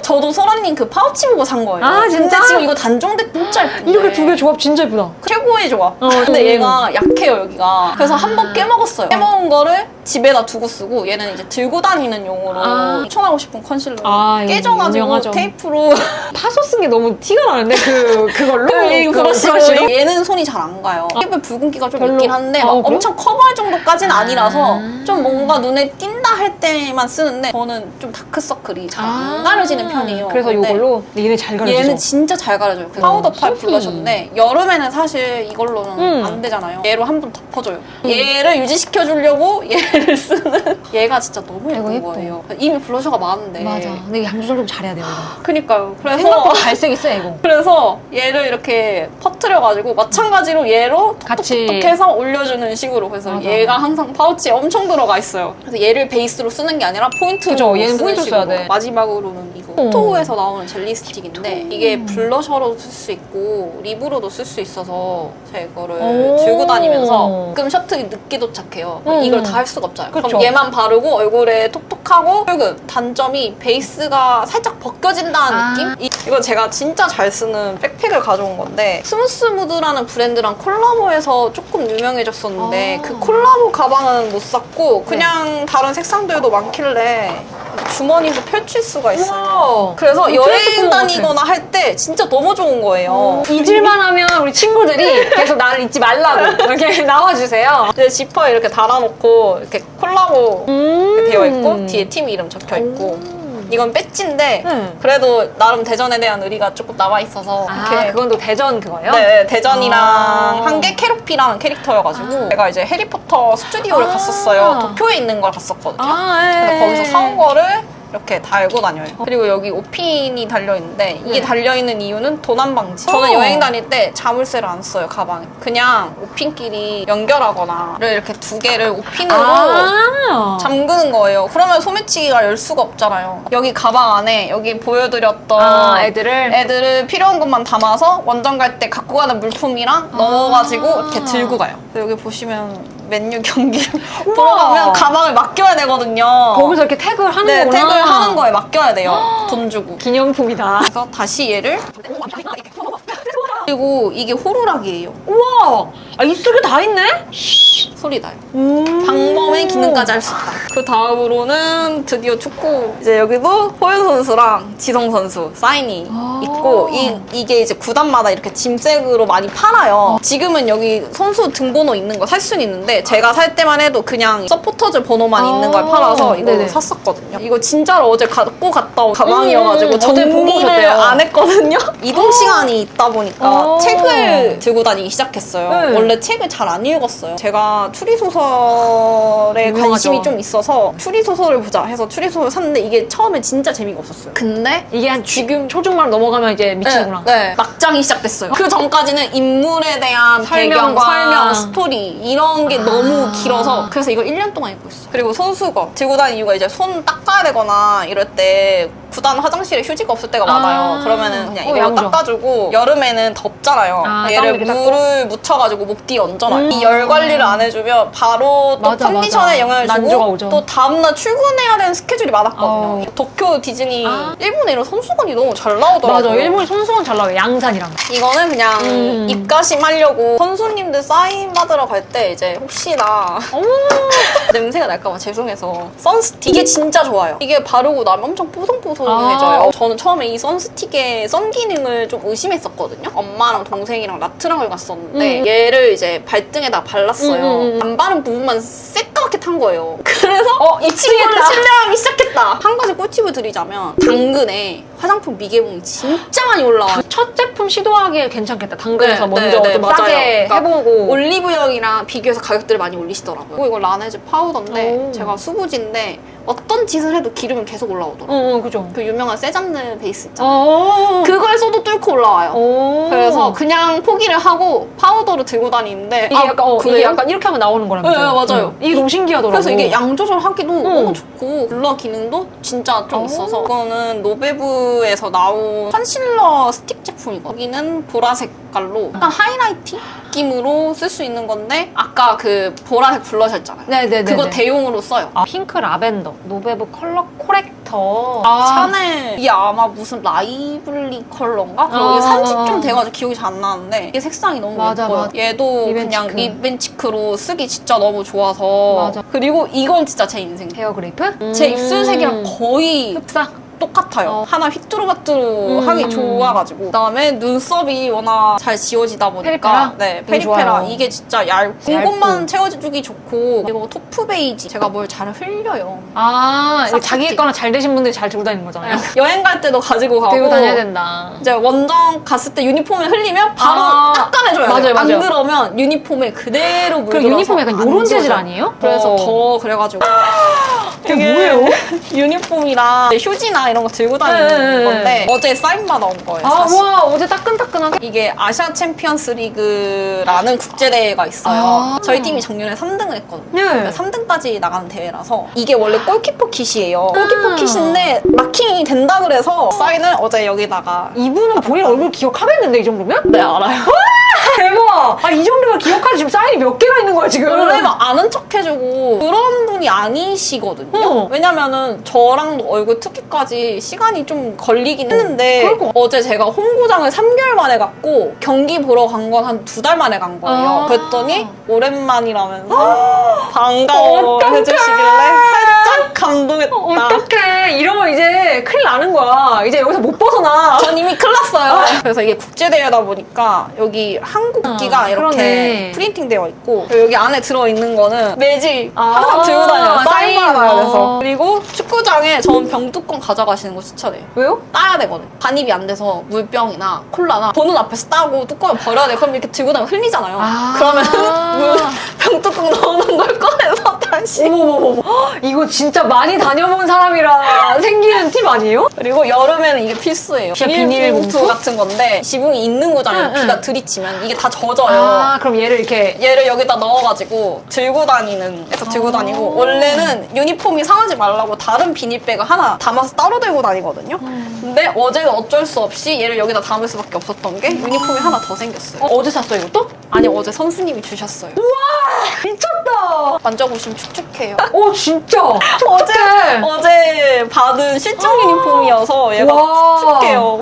[SPEAKER 2] 저도 소라님 그 파우치 보고 산 거예요
[SPEAKER 1] 아, 진짜?
[SPEAKER 2] 근데 지금 이거 단종돼 진짜 예쁜데
[SPEAKER 1] 이렇게 두 개 조합 진짜 예쁘다.
[SPEAKER 2] 최고의 조합.
[SPEAKER 1] 어,
[SPEAKER 2] 근데
[SPEAKER 1] 음.
[SPEAKER 2] 얘가 약해요, 여기가. 그래서 한 번 깨먹었어요. 깨먹은 거를 집에다 두고 쓰고 얘는 이제 들고 다니는 용으로
[SPEAKER 1] 아.
[SPEAKER 2] 추천하고 싶은 컨실러.
[SPEAKER 1] 아, 이거
[SPEAKER 2] 깨져가지고
[SPEAKER 1] 유명하죠.
[SPEAKER 2] 테이프로
[SPEAKER 1] 파소 쓴 게 너무 티가 나는데, 그, 그걸로? 이그
[SPEAKER 2] 브러쉬로.
[SPEAKER 1] 브러쉬로?
[SPEAKER 2] 얘는 손이 잘 안 가요. 피부에 붉은기가 좀
[SPEAKER 1] 별로.
[SPEAKER 2] 있긴 한데
[SPEAKER 1] 아,
[SPEAKER 2] 막
[SPEAKER 1] 그래요?
[SPEAKER 2] 엄청 커버할 정도까지는
[SPEAKER 1] 아.
[SPEAKER 2] 아니라서 좀 뭔가 눈에 띈다 할 때만 쓰는데 저는 좀 다크서클이 잘안 가려지는 편이에요.
[SPEAKER 1] 아. 그래서
[SPEAKER 2] 근데
[SPEAKER 1] 이걸로? 근데 얘네 잘 가려지죠?
[SPEAKER 2] 얘는 진짜 잘 가려져요. 그
[SPEAKER 1] 어,
[SPEAKER 2] 파우더 파이
[SPEAKER 1] 소피.
[SPEAKER 2] 블러셔인데 여름에는 사실 이걸로는
[SPEAKER 1] 음.
[SPEAKER 2] 안 되잖아요. 얘로 한 번 덮어줘요. 얘를 유지시켜 주려고 얘를 쓰는. 얘가 진짜 너무
[SPEAKER 1] 이거
[SPEAKER 2] 예쁜
[SPEAKER 1] 예뻐.
[SPEAKER 2] 거예요. 이미 블러셔가 많은데.
[SPEAKER 1] 맞아. 근데 이게 양 조절 좀 잘해야 돼요, 이거.
[SPEAKER 2] 그니까요. 그래서
[SPEAKER 1] 생각보다 갈색이 세, 이거.
[SPEAKER 2] 그래서 얘를 이렇게 퍼트려가지고 마찬가지로 얘로
[SPEAKER 1] 같이.
[SPEAKER 2] 해서 올려주는 식으로 그래서
[SPEAKER 1] 맞아.
[SPEAKER 2] 얘가 항상 파우치에 엄청 들어가 있어요. 그래서 얘를 베이스로 쓰는 게 아니라 포인트로
[SPEAKER 1] 그죠, 얘는
[SPEAKER 2] 쓰는
[SPEAKER 1] 포인트로 써야
[SPEAKER 2] 식으로.
[SPEAKER 1] 돼.
[SPEAKER 2] 마지막으로는 이거
[SPEAKER 1] 어.
[SPEAKER 2] 토우에서 나오는 젤리 스틱인데. 이게 블러셔로도 쓸 수 있고 립으로도 쓸 수 있어서 제가 이거를
[SPEAKER 1] 오.
[SPEAKER 2] 들고 다니면서 가끔 셔츠 늦게 도착해요.
[SPEAKER 1] 음.
[SPEAKER 2] 이걸 다 할 수가 없잖아요. 그럼
[SPEAKER 1] 그쵸.
[SPEAKER 2] 얘만 바르고 얼굴에 톡톡하고 조금 단점이 베이스가 살짝 벗겨진다는
[SPEAKER 1] 아.
[SPEAKER 2] 느낌? 이, 이거 제가 진짜 잘 쓰는 백팩을 가져온 건데 스무스무드라는 브랜드랑 콜라보해서 조금 유명해졌었는데
[SPEAKER 1] 아.
[SPEAKER 2] 그 콜라보 가방은 못 샀고 그냥 다른 색상들도 많길래 주머니로 펼칠 수가 있어요. 그래서
[SPEAKER 1] 어,
[SPEAKER 2] 여행 다니거나 할 때 진짜 너무 좋은 거예요.
[SPEAKER 1] 잊을만 하면 우리 친구들이 계속 나를 잊지 말라고 이렇게 나와주세요.
[SPEAKER 2] 이제 지퍼에 이렇게 달아놓고 이렇게 콜라보
[SPEAKER 1] 음.
[SPEAKER 2] 되어 있고 뒤에 팀 이름 적혀 있고 이건 배지인데
[SPEAKER 1] 음.
[SPEAKER 2] 그래도 나름 대전에 대한 의리가 조금 남아 있어서
[SPEAKER 1] 아,
[SPEAKER 2] 이렇게
[SPEAKER 1] 그건 또 대전 그거예요?
[SPEAKER 2] 네, 대전이랑
[SPEAKER 1] 아.
[SPEAKER 2] 한 게 캐로피라는 캐릭터여가지고
[SPEAKER 1] 아.
[SPEAKER 2] 제가 이제 해리포터 스튜디오를
[SPEAKER 1] 아.
[SPEAKER 2] 갔었어요. 도쿄에 있는 걸 갔었거든요.
[SPEAKER 1] 아, 예.
[SPEAKER 2] 근데 거기서 사온 거를 이렇게 달고 다녀요. 그리고 여기 오핀이 달려있는데 이게
[SPEAKER 1] 네.
[SPEAKER 2] 달려있는 이유는 도난 방지. 저는
[SPEAKER 1] 어.
[SPEAKER 2] 여행 다닐 때 자물쇠를 안 써요, 가방에. 그냥 오핀끼리 연결하거나를 이렇게 두 개를 오핀으로
[SPEAKER 1] 아.
[SPEAKER 2] 잠그는 거예요. 그러면 소매치기가 열 수가 없잖아요. 여기 가방 안에 여기 보여드렸던
[SPEAKER 1] 아, 애들을?
[SPEAKER 2] 애들을 필요한 것만 담아서 원정 갈 때 갖고 가는 물품이랑
[SPEAKER 1] 아.
[SPEAKER 2] 넣어가지고 이렇게 들고 가요. 여기 보시면 맨유 경기를 보러 가면 가방을 맡겨야 되거든요.
[SPEAKER 1] 거기서 이렇게 태그를 하는
[SPEAKER 2] 네,
[SPEAKER 1] 거구나.
[SPEAKER 2] 태그를 하는 거에 맡겨야 돼요. 돈 주고.
[SPEAKER 1] 기념품이다.
[SPEAKER 2] 그래서 다시 얘를 그리고 이게 호루라기예요.
[SPEAKER 1] 우와! 아, 입속에 다 있네?
[SPEAKER 2] 소리 나요.
[SPEAKER 1] 음.
[SPEAKER 2] 방범의 기능까지 할 수 있다. 그 다음으로는 드디어 축구. 이제 여기도 호연 선수랑 지성 선수 사인이
[SPEAKER 1] 아.
[SPEAKER 2] 있고 이, 이게 이제 구단마다 이렇게 짐색으로 많이 팔아요. 지금은 여기 선수 등번호 있는 거 살 수는 있는데 제가 살 때만 해도 그냥 서포터즈 번호만 있는 걸
[SPEAKER 1] 아.
[SPEAKER 2] 팔아서 이거
[SPEAKER 1] 네네.
[SPEAKER 2] 샀었거든요. 이거 진짜로 어제 갖고 갔다 온 가방이어가지고
[SPEAKER 1] 음, 어제 보고
[SPEAKER 2] 정리를
[SPEAKER 1] 오셨대요.
[SPEAKER 2] 안 했거든요. 이동 시간이 있다 보니까
[SPEAKER 1] 어.
[SPEAKER 2] 책을 들고 다니기 시작했어요.
[SPEAKER 1] 네.
[SPEAKER 2] 원래 책을 잘 안 읽었어요. 제가 추리 소설에
[SPEAKER 1] 유명하죠.
[SPEAKER 2] 관심이 좀 있어서 추리 소설을 보자 해서 추리 소설 샀는데 이게 처음에 진짜 재미가 없었어요. 근데
[SPEAKER 1] 이게 한 지금 초중반 넘어가면 이제 미치는구나.
[SPEAKER 2] 네, 네. 막장이 시작됐어요. 그 전까지는 인물에 대한 배경,
[SPEAKER 1] 설명과-
[SPEAKER 2] 설명, 스토리 이런 게 너무 길어서 그래서 이걸 1년 동안 입고 있어요. 그리고 손수거 들고 다니는 이유가 이제 손 닦아야 되거나 이럴 때 구단 화장실에 휴지가 없을 때가
[SPEAKER 1] 아.
[SPEAKER 2] 많아요. 그러면은 그냥
[SPEAKER 1] 어, 양죠.
[SPEAKER 2] 닦아주고 여름에는 덥잖아요.
[SPEAKER 1] 아, 땀
[SPEAKER 2] 얘를? 물을 묻혀가지고 목 뒤에 얹어놔요.
[SPEAKER 1] 음.
[SPEAKER 2] 이 열 관리를 안 해주면 바로 또
[SPEAKER 1] 맞아,
[SPEAKER 2] 컨디션에
[SPEAKER 1] 맞아.
[SPEAKER 2] 영향을 주고. 또 다음날 출근해야 되는 스케줄이 많았거든요.
[SPEAKER 1] 어.
[SPEAKER 2] 도쿄 디즈니
[SPEAKER 1] 아.
[SPEAKER 2] 일본에 이런 손수건이 너무 잘 나오더라고요.
[SPEAKER 1] 맞아. 일본이 손수건 잘 나와요. 양산이랑.
[SPEAKER 2] 이거는 그냥
[SPEAKER 1] 음.
[SPEAKER 2] 입가심 하려고 선수님들 사인 받으러 갈 때 이제 혹시나 냄새가 날까봐 죄송해서 선스틱 이게 진짜 좋아요. 이게 바르고 나면 엄청 뽀송뽀송 해져요.
[SPEAKER 1] 아.
[SPEAKER 2] 저는 처음에 이 선스틱의 선 기능을 좀 의심했었거든요. 엄마랑 동생이랑 나트랑을 갔었는데
[SPEAKER 1] 음.
[SPEAKER 2] 얘를 이제 발등에다 발랐어요.
[SPEAKER 1] 음, 음, 음.
[SPEAKER 2] 안 바른 부분만 새까맣게 탄 거예요. 그래서
[SPEAKER 1] 어,
[SPEAKER 2] 이 친구를. 신뢰하기 시작했다. 한 가지 꿀팁을 드리자면 당근에 화장품 미개봉이 진짜 많이 올라와요.
[SPEAKER 1] 첫 제품 시도하기에 괜찮겠다. 당근에서
[SPEAKER 2] 네,
[SPEAKER 1] 먼저
[SPEAKER 2] 네, 네,
[SPEAKER 1] 좀
[SPEAKER 2] 맞아요.
[SPEAKER 1] 싸게
[SPEAKER 2] 그러니까
[SPEAKER 1] 해보고.
[SPEAKER 2] 올리브영이랑 비교해서 가격들을 많이 올리시더라고요. 그리고 이거 라네즈 파우더인데
[SPEAKER 1] 오.
[SPEAKER 2] 제가 수부지인데 어떤 짓을 해도 기름은 계속 올라오더라고요.
[SPEAKER 1] 어, 어, 그죠.
[SPEAKER 2] 그 유명한 세잔느 베이스 있잖아요.
[SPEAKER 1] 어.
[SPEAKER 2] 그걸 써도 뚫고 올라와요.
[SPEAKER 1] 오.
[SPEAKER 2] 그래서 그냥 포기를 하고 파우더를 들고 다니는데
[SPEAKER 1] 이게
[SPEAKER 2] 아,
[SPEAKER 1] 약간 어, 이게? 약간 이렇게 하면 나오는 거라면서요.
[SPEAKER 2] 네, 맞아요.
[SPEAKER 1] 응. 이게 너무 신기하더라고.
[SPEAKER 2] 그래서 이게 양 조절하기도
[SPEAKER 1] 응.
[SPEAKER 2] 너무 좋고 블러 기능도 진짜 좀
[SPEAKER 1] 오.
[SPEAKER 2] 있어서 이거는 노베브 에서 나온 컨실러 스틱 제품이고 여기는 보라 색 깔로 약간 하이라이팅 느낌으로 쓸 수 있는 건데 아까 그 보라색 블러셔 있잖아요
[SPEAKER 1] 네네네.
[SPEAKER 2] 그거 대용으로 써요
[SPEAKER 1] 아, 핑크 라벤더, 노베브 컬러 코렉터.
[SPEAKER 2] 아. 샤넬 이게 아마 무슨 라이블리 컬러인가? 그리고
[SPEAKER 1] 아.
[SPEAKER 2] 산지 좀 돼가지고 기억이 잘 안 나는데 이게 색상이 너무
[SPEAKER 1] 맞아,
[SPEAKER 2] 예뻐요.
[SPEAKER 1] 맞아.
[SPEAKER 2] 얘도
[SPEAKER 1] 리벤치크.
[SPEAKER 2] 그냥 리벤치크로 쓰기 진짜 너무 좋아서
[SPEAKER 1] 맞아.
[SPEAKER 2] 그리고 이건 진짜 제 인생
[SPEAKER 1] 헤어 그레이프?
[SPEAKER 2] 제 입술색이랑 거의
[SPEAKER 1] 흡사.
[SPEAKER 2] 똑같아요.
[SPEAKER 1] 어.
[SPEAKER 2] 하나 휘뚜루마뚜루
[SPEAKER 1] 음.
[SPEAKER 2] 하기 좋아가지고. 그다음에 눈썹이 워낙 잘 지워지다 보니까.
[SPEAKER 1] 페리페라?
[SPEAKER 2] 네, 페리페라.
[SPEAKER 1] 좋아요.
[SPEAKER 2] 이게 진짜 얇고
[SPEAKER 1] 얇고.
[SPEAKER 2] 곳만 채워주기 좋고. 그리고 토프 베이지. 제가 뭘 잘 흘려요.
[SPEAKER 1] 아, 이거 자기
[SPEAKER 2] 싹
[SPEAKER 1] 거나 잘 되신 분들이 잘 들고 다니는 거잖아요.
[SPEAKER 2] 여행 갈 때도 가지고 가고.
[SPEAKER 1] 들고 다녀야 된다.
[SPEAKER 2] 이제 원정 갔을 때 유니폼에 흘리면 바로
[SPEAKER 1] 아.
[SPEAKER 2] 닦아내줘요.
[SPEAKER 1] 맞아요, 맞아요.
[SPEAKER 2] 안 그러면 유니폼에 그대로 물
[SPEAKER 1] 그리고 유니폼 약간 요런 재질 아니에요?
[SPEAKER 2] 그래서
[SPEAKER 1] 어.
[SPEAKER 2] 더 그래가지고
[SPEAKER 1] 이게 뭐예요?
[SPEAKER 2] 유니폼이랑 휴지나 이런 거 들고 다니는
[SPEAKER 1] 네, 네, 네.
[SPEAKER 2] 건데 어제 사인 받아온 거예요.
[SPEAKER 1] 아,
[SPEAKER 2] 사실.
[SPEAKER 1] 와, 어제 따끈따끈하게.
[SPEAKER 2] 이게 아시아 챔피언스 리그라는 국제 대회가 있어요.
[SPEAKER 1] 아.
[SPEAKER 2] 저희 팀이 작년에 3등을 했거든요.
[SPEAKER 1] 네.
[SPEAKER 2] 3등까지 나가는 대회라서 이게 원래 골키퍼. 골키퍼
[SPEAKER 1] 아.
[SPEAKER 2] kit인데 마킹이 된다 그래서 사인을 어제 여기다가
[SPEAKER 1] 이분은 본인 얼굴 기억하겠는데, 이 정도면?
[SPEAKER 2] 네 알아요.
[SPEAKER 1] 대박! 아, 이 정도면 기억하지 지금 사인이 몇 개가 있는 거야, 지금?
[SPEAKER 2] 원래 막 아는 척 해주고 그런 분이 아니시거든요.
[SPEAKER 1] 어.
[SPEAKER 2] 왜냐면은 저랑도 얼굴 특기까지 시간이 좀 걸리긴 했는데
[SPEAKER 1] 그럴 것
[SPEAKER 2] 어제 제가 홈구장을 3개월 만에 갔고 경기 보러 간 건 한 두 달 만에 간 거예요.
[SPEAKER 1] 아.
[SPEAKER 2] 그랬더니 오랜만이라면서 반가워
[SPEAKER 1] 어떡해.
[SPEAKER 2] 해주시길래 감동했다.
[SPEAKER 1] 어떡해. 이러면 이제 큰일 나는 거야. 이제 여기서 못 벗어나.
[SPEAKER 2] 전 이미 클 났어요. 그래서 이게 국제대회다 보니까 여기 한국 국기가
[SPEAKER 1] 아,
[SPEAKER 2] 이렇게
[SPEAKER 1] 그러네.
[SPEAKER 2] 프린팅 되어 있고 그리고 여기 안에 들어있는 거는 매직
[SPEAKER 1] 아,
[SPEAKER 2] 항상 들고 다녀요. 사인
[SPEAKER 1] 사인.
[SPEAKER 2] 받아야
[SPEAKER 1] 어.
[SPEAKER 2] 돼서. 그리고 축구장에 전 병뚜껑 가져가시는 거 추천해요.
[SPEAKER 1] 왜요?
[SPEAKER 2] 따야 되거든. 반입이 안 돼서 물병이나 콜라나 보는 앞에서 따고 뚜껑을 버려야 돼. 그럼 이렇게 들고 다니면 흘리잖아요.
[SPEAKER 1] 아.
[SPEAKER 2] 그러면 물 병뚜껑 넣어놓은 걸 꺼내서 약간씩.
[SPEAKER 1] 어머머머. 이거 진짜 많이 다녀본 사람이라 생기는 팁 아니에요?
[SPEAKER 2] 그리고 여름에는 이게 필수예요.
[SPEAKER 1] 진짜
[SPEAKER 2] 비닐
[SPEAKER 1] 비닐
[SPEAKER 2] 봉투? 같은 건데 지붕이 있는 거잖아요.
[SPEAKER 1] 응,
[SPEAKER 2] 비가
[SPEAKER 1] 응.
[SPEAKER 2] 들이치면 이게 다 젖어요.
[SPEAKER 1] 아, 그럼 얘를 이렇게.
[SPEAKER 2] 얘를 여기다 넣어가지고 들고 다니는 해서 들고
[SPEAKER 1] 아.
[SPEAKER 2] 다니고 원래는 유니폼이 상하지 말라고 다른 비닐백을 하나 담아서 따로 들고 다니거든요.
[SPEAKER 1] 음.
[SPEAKER 2] 근데 어제는 어쩔 수 없이 얘를 여기다 담을 수밖에 없었던 게 유니폼이 하나 더 생겼어요.
[SPEAKER 1] 어, 어제 샀어, 이것도?
[SPEAKER 2] 아니 어제 선수님이 주셨어요.
[SPEAKER 1] 미쳤다.
[SPEAKER 2] 만져보시면 축축해요.
[SPEAKER 1] 오, 진짜.
[SPEAKER 2] 어제 어제 받은 실전 유니폼이어서 얘가
[SPEAKER 1] 와.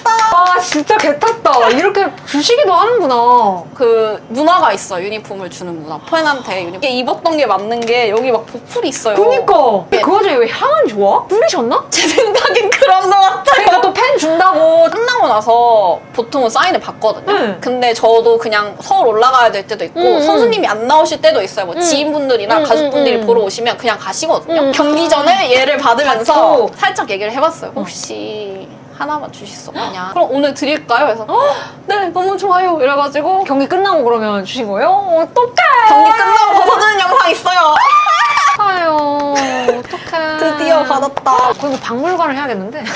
[SPEAKER 1] 아, 진짜 개탔다. 이렇게 주시기도 하는구나.
[SPEAKER 2] 그 문화가 있어 유니폼을 주는 문화. 팬한테 유니폼. 이게 입었던 게 맞는 게 여기 막 보풀이 있어요.
[SPEAKER 1] 그니까. 그 와중에 왜 향은 좋아? 뿌리셨나?
[SPEAKER 2] 제 생각엔 그런 것 같아요.
[SPEAKER 1] 그러니까 또 팬 준다고.
[SPEAKER 2] 끝나고 나서 보통은 사인을 받거든요.
[SPEAKER 1] 응.
[SPEAKER 2] 근데 저도 그냥 서울 올라가야 될 때도 있고
[SPEAKER 1] 응, 응.
[SPEAKER 2] 선수님이 안 나오실 때도 있어요. 뭐
[SPEAKER 1] 응.
[SPEAKER 2] 지인분들이나
[SPEAKER 1] 응,
[SPEAKER 2] 가족분들이
[SPEAKER 1] 응, 응.
[SPEAKER 2] 보러 오시면 그냥 가시거든요.
[SPEAKER 1] 응.
[SPEAKER 2] 경기 전에 얘를 받으면서
[SPEAKER 1] 받고.
[SPEAKER 2] 살짝 얘기를 해봤어요. 혹시 하나만 주실 수 없냐? 그럼 오늘 드릴까요? 그래서 네 너무 좋아요. 이래가지고
[SPEAKER 1] 경기 끝나고 그러면 주신 거예요? 어떡해.
[SPEAKER 2] 경기 끝나고 벗어주는 영상 있어요.
[SPEAKER 1] 아유, 어떡해.
[SPEAKER 2] 드디어 받았다.
[SPEAKER 1] 그리고 박물관을 해야겠는데?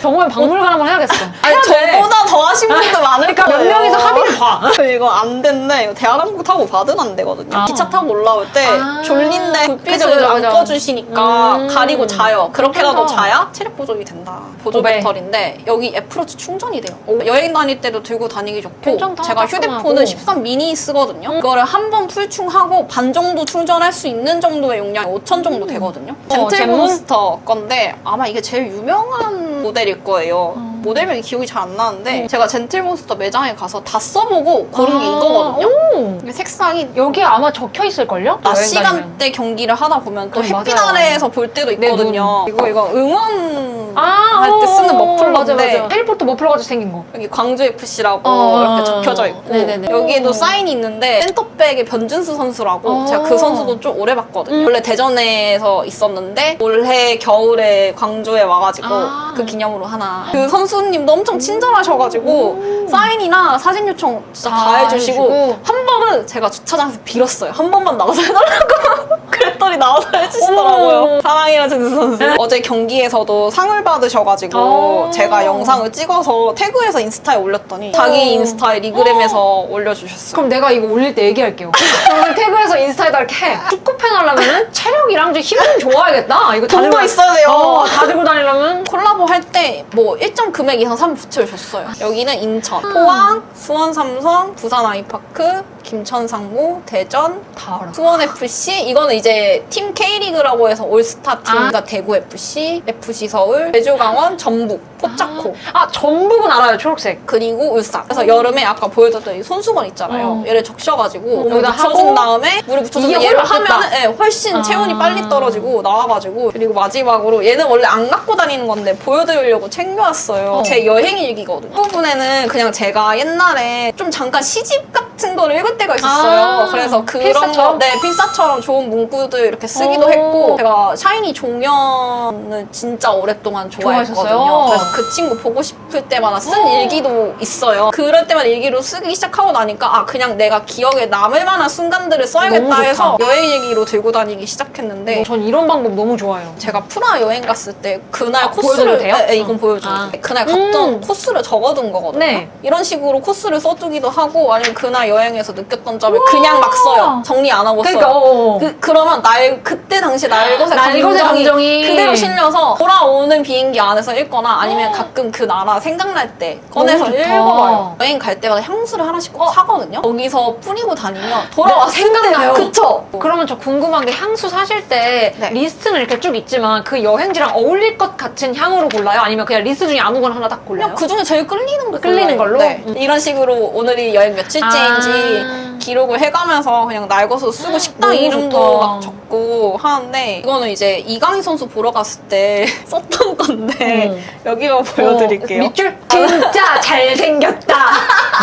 [SPEAKER 1] 정말 박물관 한번 해야겠어.
[SPEAKER 2] 아니. 저보다 더 하신 분도 많을
[SPEAKER 1] 그러니까 몇
[SPEAKER 2] 거예요.
[SPEAKER 1] 명이서 합의를 봐.
[SPEAKER 2] 이거 안 된대. 이거 대한항공 타고 받으면 안 되거든요.
[SPEAKER 1] 아.
[SPEAKER 2] 기차 타고 올라올 때
[SPEAKER 1] 아.
[SPEAKER 2] 졸린데 불빛을
[SPEAKER 1] 그죠,
[SPEAKER 2] 안
[SPEAKER 1] 그죠.
[SPEAKER 2] 꺼주시니까
[SPEAKER 1] 음.
[SPEAKER 2] 가리고 자요. 그렇게라도
[SPEAKER 1] 그렇구나.
[SPEAKER 2] 자야 체력 보정이 된다. 보조. 배터리인데 여기 애플워치 충전이 돼요. 여행 다닐 때도 들고 다니기 좋고
[SPEAKER 1] 괜찮다,
[SPEAKER 2] 제가
[SPEAKER 1] 깔끔하고.
[SPEAKER 2] 휴대폰은 13 미니 쓰거든요. 이거를 한 번 풀충하고 반 정도 충전할 수 있는 정도의 용량 이 5천 정도 되거든요.
[SPEAKER 1] 어?
[SPEAKER 2] 젠틀몬스터 건데 아마 이게 제일 유명한 모델일 거예요.
[SPEAKER 1] 어.
[SPEAKER 2] 모델명이 기억이 잘 안 나는데 제가 젠틀몬스터 매장에 가서 다 써보고 고른 게 이거거든요.
[SPEAKER 1] 아, 오.
[SPEAKER 2] 이게 색상이
[SPEAKER 1] 여기 아마 적혀 있을걸요?
[SPEAKER 2] 낮
[SPEAKER 1] 여행.
[SPEAKER 2] 시간대 경기를 하다 보면 또
[SPEAKER 1] 네,
[SPEAKER 2] 햇빛
[SPEAKER 1] 맞아요.
[SPEAKER 2] 아래에서 볼 때도
[SPEAKER 1] 내
[SPEAKER 2] 있거든요.
[SPEAKER 1] 눈.
[SPEAKER 2] 이거 이거 응원
[SPEAKER 1] 아,
[SPEAKER 2] 할 때 쓰는
[SPEAKER 1] 어,
[SPEAKER 2] 머플러인데
[SPEAKER 1] 맞아. 해리포터 머플러 같이 생긴 거.
[SPEAKER 2] 여기 광주 FC라고
[SPEAKER 1] 어,
[SPEAKER 2] 이렇게 적혀져 있고
[SPEAKER 1] 네네네.
[SPEAKER 2] 여기에도
[SPEAKER 1] 오.
[SPEAKER 2] 사인이 있는데 센터백의 변준수 선수라고
[SPEAKER 1] 어.
[SPEAKER 2] 제가 그 선수도 좀 오래 봤거든요.
[SPEAKER 1] 음.
[SPEAKER 2] 원래 대전에서 있었는데 올해 겨울에 광주에 와가지고
[SPEAKER 1] 아.
[SPEAKER 2] 그 기념으로 하나 그 선수 님도 엄청 친절하셔가지고 사인이나 사진 요청 진짜 다
[SPEAKER 1] 다
[SPEAKER 2] 해주시고
[SPEAKER 1] 해주시고.
[SPEAKER 2] 한 번은 제가 주차장에서 빌었어요. 한 번만 나와서 해달라고 그랬더니 나와서 해주시더라고요. 사랑해요 준수 선수. 어제 경기에서도 상을 받으셔가지고
[SPEAKER 1] 어.
[SPEAKER 2] 제가 영상을 찍어서 태그해서 인스타에 올렸더니 자기 인스타에 리그램에서 올려주셨어요.
[SPEAKER 1] 그럼 내가 이거 올릴 때 얘기할게요. 그러면 태그에서 인스타에다 이렇게 해. 축구팬 하려면 체력이랑 좀 힘은 좋아야겠다. 이거 다
[SPEAKER 2] 돈도
[SPEAKER 1] 들고-
[SPEAKER 2] 있어야 돼요.
[SPEAKER 1] 어, 다 들고 다니려면
[SPEAKER 2] 콜라보 할 때 뭐 일정 금액 이상 사면 부채를 줬어요. 여기는 인천, 포항, 수원 삼성, 부산 아이파크, 김천 상무, 대전,
[SPEAKER 1] 다 알아.
[SPEAKER 2] 수원 FC 이거는 이제 팀 K리그라고 해서 올스타 팀
[SPEAKER 1] 아.
[SPEAKER 2] 그러니까 대구 FC, FC 서울, 제주 강원, 전북, 포차코
[SPEAKER 1] 아, 전북은 알아요, 초록색.
[SPEAKER 2] 그리고 울산. 그래서 여름에 아까 보여줬던 이 손수건 있잖아요.
[SPEAKER 1] 어.
[SPEAKER 2] 얘를 적셔가지고
[SPEAKER 1] 어,
[SPEAKER 2] 여기다
[SPEAKER 1] 여기다
[SPEAKER 2] 붙여준
[SPEAKER 1] 하고
[SPEAKER 2] 다음에 물에
[SPEAKER 1] 이게
[SPEAKER 2] 얘를
[SPEAKER 1] 훨씬
[SPEAKER 2] 하면은 예, 훨씬
[SPEAKER 1] 아.
[SPEAKER 2] 체온이 빨리 떨어지고 나와가지고 그리고 마지막으로 얘는 원래 안 갖고 다니는 건데 보여드리려고 챙겨왔어요.
[SPEAKER 1] 어.
[SPEAKER 2] 제 여행 일기거든요. 이 부분에는 그냥 제가 옛날에 좀 잠깐 시집 같은 거를 읽을 때가 있었어요.
[SPEAKER 1] 아,
[SPEAKER 2] 그래서 그런
[SPEAKER 1] 필사처럼?
[SPEAKER 2] 거, 네 필사처럼 좋은 문구들 이렇게 쓰기도
[SPEAKER 1] 오.
[SPEAKER 2] 했고 제가 샤이니 종현을 진짜 오랫동안 좋아했거든요.
[SPEAKER 1] 좋아하셨어요?
[SPEAKER 2] 그래서 그 친구 보고 싶을 때마다 쓴
[SPEAKER 1] 어.
[SPEAKER 2] 일기도 있어요. 그럴 때마다 일기로 쓰기 시작하고 나니까 아 그냥 내가 기억에 남을 만한 순간들을 써야겠다. 해서 여행 일기로 들고 다니기 시작했는데
[SPEAKER 1] 전 이런 방법 너무 좋아요.
[SPEAKER 2] 제가 프라 여행 갔을 때 그날
[SPEAKER 1] 아,
[SPEAKER 2] 코스를
[SPEAKER 1] 보여줘도 돼요?
[SPEAKER 2] 네, 네, 이건
[SPEAKER 1] 어.
[SPEAKER 2] 보여줘도
[SPEAKER 1] 아.
[SPEAKER 2] 돼. 그날 갔던
[SPEAKER 1] 음.
[SPEAKER 2] 코스를 적어둔 거거든요.
[SPEAKER 1] 네.
[SPEAKER 2] 이런 식으로 코스를 써두기도 하고 아니면 그날 여행에서 느꼈던 점을 그냥 막 써요. 정리 안 하고
[SPEAKER 1] 그러니까,
[SPEAKER 2] 써요.
[SPEAKER 1] 어, 어.
[SPEAKER 2] 그, 그러면 날 그때 당시 날것의
[SPEAKER 1] 날것의
[SPEAKER 2] 감정이,
[SPEAKER 1] 감정이.
[SPEAKER 2] 그대로 실려서 돌아오는 비행기 안에서 읽거나 아니면 가끔 그 나라 생각날 때 꺼내서
[SPEAKER 1] 너무 좋다.
[SPEAKER 2] 읽어봐요. 여행 갈 때마다 향수를 하나씩 꼭 사거든요. 거기서 뿌리고 다니면 돌아왔을
[SPEAKER 1] 생각나요.
[SPEAKER 2] 때 그쵸?
[SPEAKER 1] 그러면 저 궁금한 게 향수 사실 때
[SPEAKER 2] 네.
[SPEAKER 1] 리스트는 이렇게 쭉 있지만 그 여행지랑 어울릴 것 같은 향으로 골라요? 아니면 그냥 리스트 중에 아무거나 하나 딱 골라요?
[SPEAKER 2] 그냥 그 중에 제일 끌리는 거
[SPEAKER 1] 끌리는. 걸로?
[SPEAKER 2] 네.
[SPEAKER 1] 음.
[SPEAKER 2] 이런 식으로 오늘이 여행 며칠째인지
[SPEAKER 1] 아.
[SPEAKER 2] 기록을 해가면서 그냥 날것으로 쓰고 식당
[SPEAKER 1] 너무
[SPEAKER 2] 이름도
[SPEAKER 1] 좋다.
[SPEAKER 2] 막 적고 하는데 이거는 이제 이강인 선수 보러 갔을 때 썼던 건데
[SPEAKER 1] 음.
[SPEAKER 2] 여기만 보여드릴게요.
[SPEAKER 1] 어, 밑줄? 진짜 잘생겼다.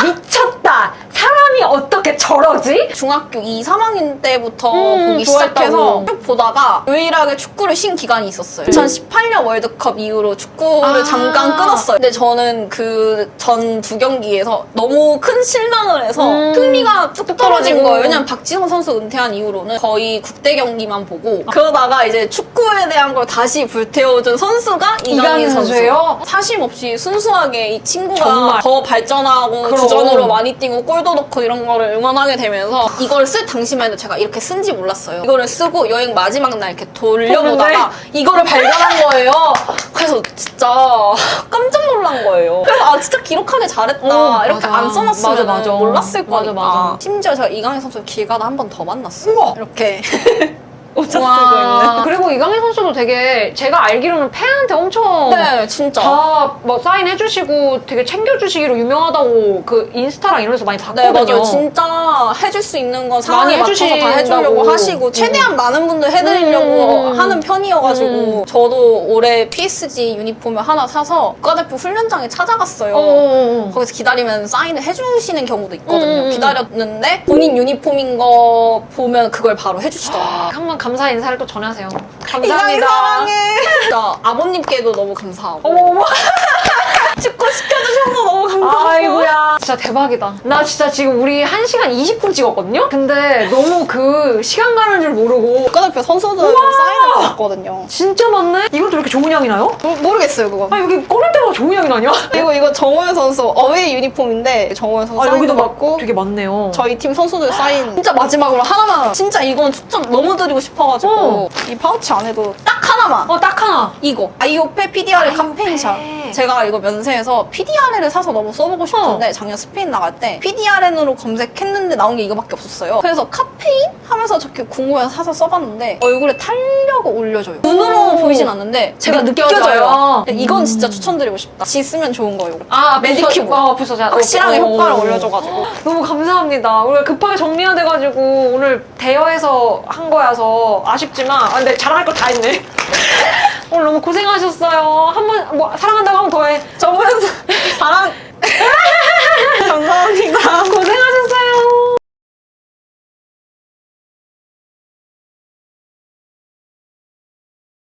[SPEAKER 1] 미쳤다. 사람이 어떻게 저러지?
[SPEAKER 2] 중학교 2, 3학년 때부터
[SPEAKER 1] 음,
[SPEAKER 2] 보기
[SPEAKER 1] 좋아했다고.
[SPEAKER 2] 시작해서 쭉 보다가 유일하게 축구를 쉰 기간이 있었어요. 2018년 월드컵 이후로 축구를
[SPEAKER 1] 아.
[SPEAKER 2] 잠깐 끊었어요. 근데 저는 그 전 두 경기에서 너무 큰 실망을 해서
[SPEAKER 1] 음,
[SPEAKER 2] 흥미가 뚝 떨어진
[SPEAKER 1] 떨어지고.
[SPEAKER 2] 거예요. 왜냐면 박지성 선수 은퇴한 이후로는 거의 국대 경기만 보고 그러다가 이제 축구에 대한 걸 다시 불태워준 선수가 이강인
[SPEAKER 1] 이강인
[SPEAKER 2] 선수.
[SPEAKER 1] 선수예요?
[SPEAKER 2] 사심 없이 순수하게 이 친구가
[SPEAKER 1] 정말.
[SPEAKER 2] 더 발전하고
[SPEAKER 1] 그럼.
[SPEAKER 2] 주전으로 많이 뛰고 골도 넣고 이런 거를 응원하게 되면서 이걸 쓸 당시만 해도 제가 이렇게 쓴지 몰랐어요. 이거를 쓰고 여행 마지막 날 이렇게 돌려보다가 이거를 발견한 거예요. 그래서 진짜 깜짝 놀란 거예요. 그래서 아 진짜 기록하게 잘했다.
[SPEAKER 1] 어,
[SPEAKER 2] 이렇게
[SPEAKER 1] 맞아.
[SPEAKER 2] 안 써놨으면
[SPEAKER 1] 맞아, 맞아.
[SPEAKER 2] 몰랐을
[SPEAKER 1] 맞아,
[SPEAKER 2] 거니까.
[SPEAKER 1] 맞아.
[SPEAKER 2] 심지어 제가 이강인 선수 길 가다 한 번 더 만났어요.
[SPEAKER 1] 우와.
[SPEAKER 2] 이렇게 옷차 쓰고. 있는.
[SPEAKER 1] 그리고 이강인 선수도 되게 제가 알기로는 팬한테 엄청
[SPEAKER 2] 네, 진짜.
[SPEAKER 1] 다뭐 사인해주시고 되게 챙겨주시기로 유명하다고 그 인스타랑 이런 데서 많이
[SPEAKER 2] 네,
[SPEAKER 1] 봤거든요.
[SPEAKER 2] 맞아요. 진짜 해줄 수 있는 건 상황에
[SPEAKER 1] 많이
[SPEAKER 2] 맞춰서 다
[SPEAKER 1] 해주신다고.
[SPEAKER 2] 해주려고 하시고, 최대한 많은 분들 해드리려고
[SPEAKER 1] 음.
[SPEAKER 2] 하는 편이어가지고,
[SPEAKER 1] 음.
[SPEAKER 2] 저도 올해 PSG 유니폼을 하나 사서 국가대표 훈련장에 찾아갔어요.
[SPEAKER 1] 어.
[SPEAKER 2] 거기서 기다리면 사인을 해주시는 경우도 있거든요.
[SPEAKER 1] 음.
[SPEAKER 2] 기다렸는데, 본인 유니폼인 거 보면 그걸 바로 해주시더라고요.
[SPEAKER 1] 한번 감사 인사를 또 전하세요. 감사합니다.
[SPEAKER 2] 사랑해. 진짜 아버님께도 너무 감사하고.
[SPEAKER 1] 어머.
[SPEAKER 2] 축구 시켜주셔서 너무 감사하고.
[SPEAKER 1] 아이고야. 진짜 대박이다. 나 진짜 지금 우리 1시간 20분 찍었거든요? 근데 너무 그 시간 가는 줄 모르고.
[SPEAKER 2] 국가대표 선수들 사인을 받았거든요.
[SPEAKER 1] 진짜 많네? 이것도 왜 이렇게 좋은 향이 나요?
[SPEAKER 2] 모- 모르겠어요, 그거.
[SPEAKER 1] 아, 여기 꺼낼 때마다 좋은 향이 나냐?
[SPEAKER 2] 그리고 이거 정호연 선수 어웨이 유니폼인데 정호연 선수
[SPEAKER 1] 아,
[SPEAKER 2] 사인도
[SPEAKER 1] 여기도
[SPEAKER 2] 받고
[SPEAKER 1] 막 되게 많네요.
[SPEAKER 2] 저희 팀 선수들 사인 진짜 마지막으로 하나만 진짜 이건 추천 너무 드리고 싶어가지고
[SPEAKER 1] 어.
[SPEAKER 2] 이 파우치 안에도 딱 하나만
[SPEAKER 1] 어, 딱 하나.
[SPEAKER 2] 이거 아이오페 PDR의
[SPEAKER 1] 아이오페.
[SPEAKER 2] 카페인샷 제가 이거 면세에서 PDRN을 사서 너무 써보고 싶었는데 작년 스페인 나갈 때 PDRN으로 검색했는데 나온 게 이거밖에 없었어요 그래서 카페인? 하면서 저렇게 궁금해서 사서 써봤는데 얼굴에 탄력을 올려줘요 눈으로
[SPEAKER 1] 오.
[SPEAKER 2] 보이진 않는데 제가
[SPEAKER 1] 느껴져요.
[SPEAKER 2] 느껴져요 근데 이건
[SPEAKER 1] 음.
[SPEAKER 2] 진짜 추천드리고 싶다 지 쓰면 좋은 거 이거
[SPEAKER 1] 아,
[SPEAKER 2] 메디큐브.
[SPEAKER 1] 어, 부서. 자,
[SPEAKER 2] 확실하게
[SPEAKER 1] 어,
[SPEAKER 2] 효과를
[SPEAKER 1] 어.
[SPEAKER 2] 올려줘가지고
[SPEAKER 1] 너무 감사합니다. 우리가 급하게 정리해야 돼가지고 오늘 대여해서 한 거여서 아쉽지만 아, 근데 자랑할 거다 했네. 오늘 너무 고생하셨어요. 한 번, 뭐, 사랑한다고 하면 더해. 저분 바람 감사합니다. 고생하셨어요.